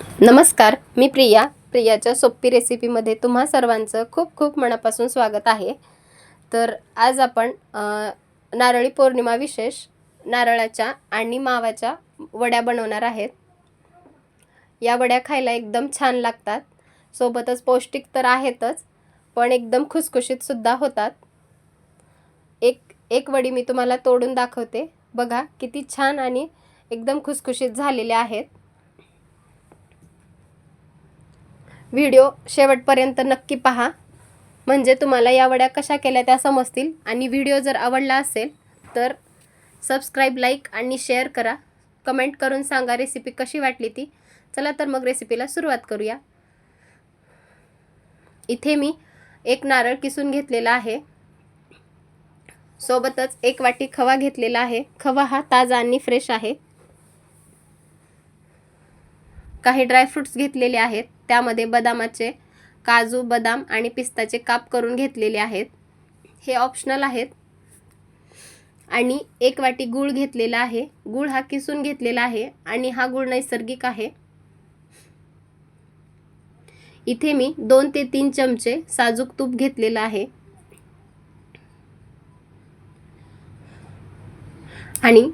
नमस्कार मी प्रिया. प्रियाच्या सोपी रेसिपीमध्ये तुम्हा सर्वांचं खूप खूप मनापासून स्वागत आहे. तर आज आपण नारळी पौर्णिमा विशेष नारळाच्या आणि मावाच्या वड्या बनवणार आहेत. या वड्या खायला एकदम छान लागतात. सोबतच पौष्टिक तर आहेतच पण एकदम खुसखुशीतसुद्धा होतात. एक एक वडी मी तुम्हाला तोडून दाखवते. बघा किती छान आणि एकदम खुसखुशीत झालेल्या आहेत. व्हिडिओ शेवटपर्यंत नक्की पहा. म्हणजे तुम्हाला या वड्या कशा केल्या त्या समजतील. आणि व्हिडिओ जर आवडला असेल तर सबस्क्राईब लाईक आणि शेअर करा. कमेंट करून सांगा रेसिपी कशी वाटली ती. चला तर मग रेसिपीला सुरुवात करूया. इथे मी एक नारळ किसून घेतलेला आहे. सोबतच एक वाटी खवा घेतलेला आहे. खवा हा ताजा आणि फ्रेश आहे. काही ड्रायफ्रुट्स घेतलेले आहेत. त्यामध्ये बदामाचे काजू बदाम आणि पिस्ताचे काप करून घेतलेले आहेत. हे ऑप्शनल आहेत. आणि एक वाटी गूळ घेतलेला आहे. गूळ हा किसून घेतलेला आहे आणि हा गूळ नैसर्गिक आहे. इथे मी दोन ते तीन चमचे साजूक तूप घेतलेलं आहे. आणि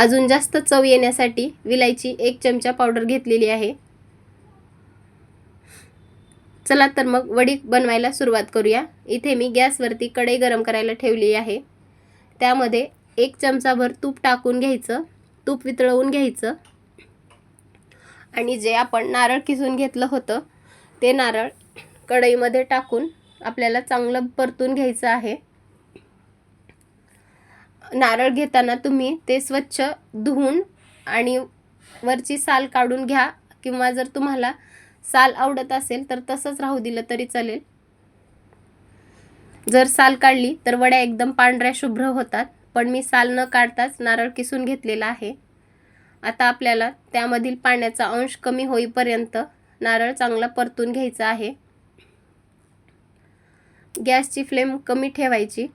अजून जास्त चव येण्यासाठी विलायची एक चमचा पावडर घेतलेली आहे. चला तर मग वडी बनवायला सुरुवात करूया. इथे मी गॅसवरती कढई गरम करायला ठेवली आहे. त्यामध्ये एक चमचाभर तूप टाकून घ्यायचं. तूप वितळवून घ्यायचं. आणि जे आपण नारळ किसून घेतलं होतं ते नारळ कढईमध्ये टाकून आपल्याला चांगलं परतून घ्यायचं आहे. नारळ घेताना तुम्ही ते स्वच्छ धुवून आणि वरची साल काढून घ्या किंवा जर तुम्हाला साल आवडत असेल तर तसंच राहू दिलं तरी चालेल. जर साल काढली तर वड्या एकदम पांढऱ्या शुभ्र होतात पण मी साल न काढताच नारळ किसून घेतलेला आहे. आता आपल्याला त्यामधील पाण्याचा अंश कमी होईपर्यंत नारळ चांगला परतून घ्यायचा आहे. गॅसची फ्लेम कमी ठेवायची.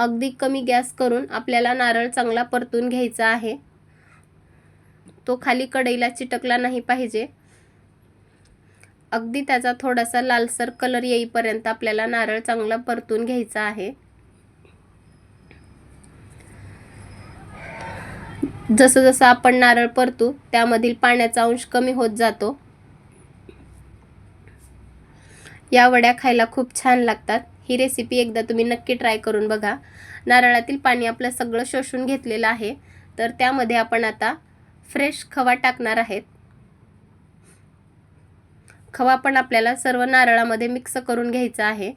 अगदी कमी गॅस करून आपल्याला नारळ चांगला परतून घ्यायचा आहे. तो खाली कढईला चिटकला नाही पाहिजे. अगदी त्याचा थोडासा लालसर कलर येईपर्यंत आपल्याला नारळ चांगला परतून घ्यायचा आहे. जसं जसं आपण नारळ परतू त्यामधील पाण्याचा अंश कमी होत जातो. या वड्या खायला खूप छान लागतात. ही रेसिपी एकदा तुम्ही नक्की ट्राय करून बघा. नारळातील पाणी आपलं सगळं शोषून घेतलेलं आहे. तर त्यामध्ये आपण आता फ्रेश खवा टाकणार आहेत. खवा पण आपल्याला सर्व नारळामध्ये मिक्स करून घ्यायचा आहे.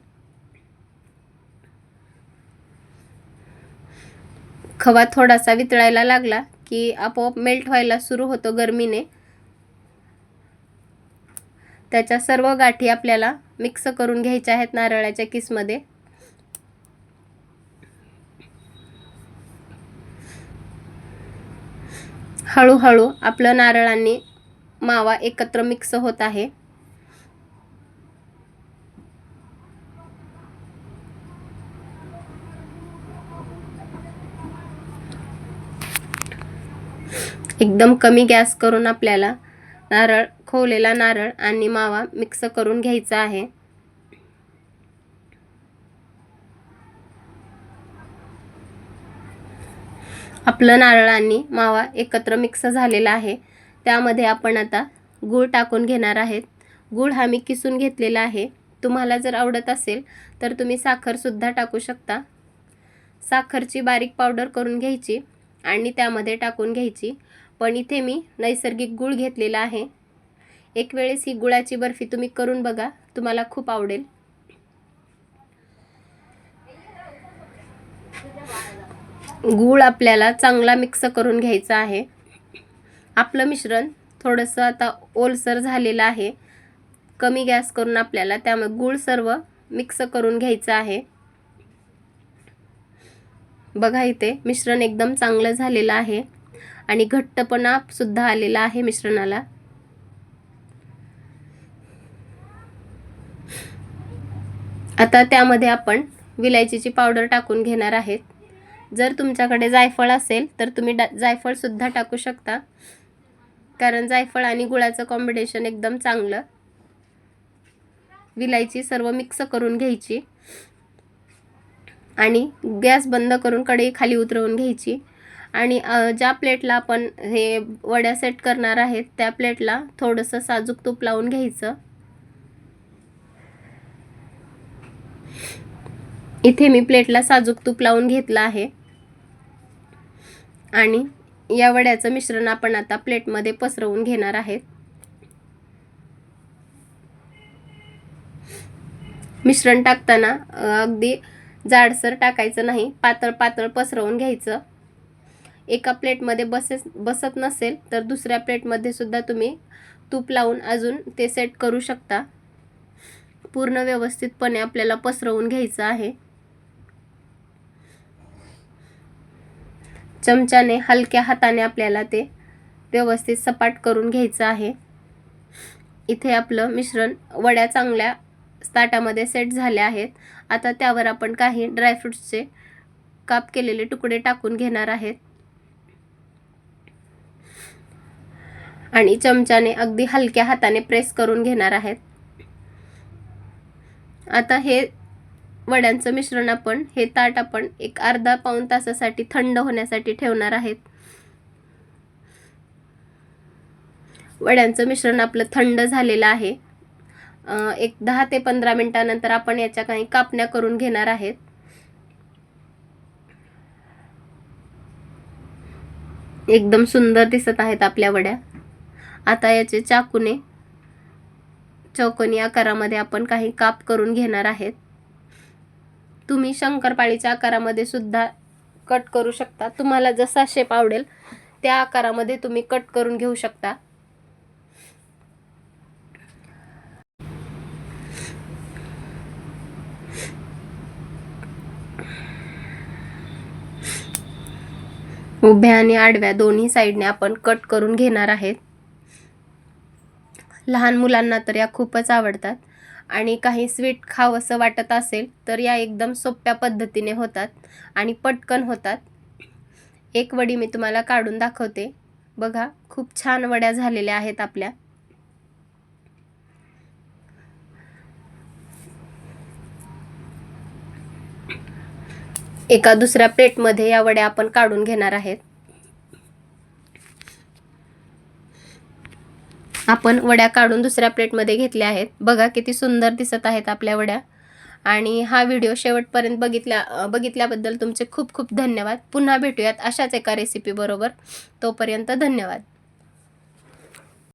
खवा थोडासा वितळायला लागला की आपोआप मेल्ट व्हायला सुरू होतो गरमीने. त्याच्या सर्व गाठी आपल्याला मिक्स करून घ्यायच्या आहेत नारळाच्या किसमध्ये. हळूहळू आपलं नारळांनी मावा एकत्र मिक्स होत आहे. एकदम कमी गॅस करून आपल्याला नारळ खोवलेला नारळ आणि मावा मिक्स करून घ्यायचा आहे. आपलं नारळ आणि मावा एकत्र मिक्स झालेला आहे. त्यामध्ये आपण आता गूळ टाकून घेणार आहेत. गूळ हा मी किसून घेतलेला आहे. तुम्हाला जर आवडत असेल तर तुम्ही साखरसुद्धा टाकू शकता. साखरची बारीक पावडर करून घ्यायची आणि त्यामध्ये टाकून घ्यायची. पण इथे मी नैसर्गिक गूळ घेतलेला आहे. एक वेळेस ही गुळाची बर्फी तुम्ही करून बघा तुम्हाला खूप आवडेल. गूळ आपल्याला चांगला मिक्स करून घ्यायचा आहे. आपलं मिश्रण थोडंसं आता ओलसर झालेलं आहे. कमी गॅस करून आपल्याला त्यामुळे गूळ सर्व मिक्स करून घ्यायचं आहे. बघा इथे मिश्रण एकदम चांगलं झालेलं आहे. आणि घट्टपणा सुद्धा आलेला आहे मिश्रणाला. आता त्यामध्ये आपण विलायचीची पावडर टाकून घेणार आहेत. जर तुमच्याकडे जायफळ असेल तर तुम्ही डा जायफळसुद्धा टाकू शकता. कारण जायफळ आणि गुळाचं कॉम्बिनेशन एकदम चांगलं. विलायची सर्व मिक्स करून घ्यायची. आणि गॅस बंद करून कढई खाली उतरवून घ्यायची. आणि ज्या प्लेटला आपण हे वड्या सेट करणार आहेत त्या प्लेटला थोडंसं साजूक तूप लावून घ्यायचं. इथे मी प्लेटला साजूक तूप लावून घेतलं आहे. आणि या वड्याचं मिश्रण आपण आता प्लेटमध्ये पसरवून घेणार आहेत. मिश्रण टाकताना अगदी जाडसर टाकायचं नाही पातळ पातळ पसरवून घ्यायचं. एका प्लेटमध्ये बसेस बसत नसेल तर दुसऱ्या प्लेटमध्ये सुद्धा तुम्ही तूप लावून अजून ते सेट करू शकता. पूर्ण व्यवस्थितपणे आपल्याला पसरवून घ्यायचं आहे. चमच्याने हलक्या हाताने आपल्याला ते व्यवस्थित सपाट करून घ्यायचं आहे. इथे आपलं मिश्रण वड्या चांगल्या ताटामध्ये सेट झाल्या आहेत. आता त्यावर आपण काही ड्रायफ्रुट्सचे काप केलेले तुकडे टाकून घेणार आहेत. आणि चमच्याने अगदी हलक्या हाताने प्रेस करून घेणार आहेत. आता हे वड्यांचं मिश्रण आपण हे ताट आपण एक अर्धा पाऊण तासासाठी थंड होण्यासाठी ठेवणार आहेत. वड्यांचं मिश्रण आपलं थंड झालेलं आहे. एक दहा ते पंधरा मिनटानंतर आपण याच्या काही कापण्या करून घेणार आहेत. एकदम सुंदर दिसत आहेत आपल्या वड्या. आता याचे चाकूने चौकोनी आकारामध्ये आपण काही काप करून घेणार आहेत. तुम्ही शंकरपाळीच्या आकारामध्ये सुद्धा कट करू शकता. तुम्हाला जसा शेप आवडेल त्या आकारामध्ये तुम्ही कट करून घेऊ शकता. उभ्या आणि आडव्या दोन्ही साईडने आपण कट करून घेणार आहेत. लहान मुलांना तर या खूपच आवडतात. आणि काही स्वीट खावंसं वाटत असेल तर या एकदम सोप्या पद्धतीने होतात आणि पटकन होतात. एक वडी मी तुम्हाला काढून दाखवते. बघा खूप छान वड्या झालेल्या आहेत आपल्या. एका दुसऱ्या प्लेटमध्ये या वड्या आपण काढून घेणार आहेत. आपण वड्या काढून दुसऱ्या प्लेटमध्ये घेतल्या आहेत. बघा किती सुंदर दिसत आहेत आपल्या वड्या. आणि हा व्हिडिओ शेवटपर्यंत बघितल्या बघितल्याबद्दल तुमचे खूप खूप धन्यवाद. पुन्हा भेटूयात अशाच एका रेसिपीबरोबर तोपर्यंत धन्यवाद.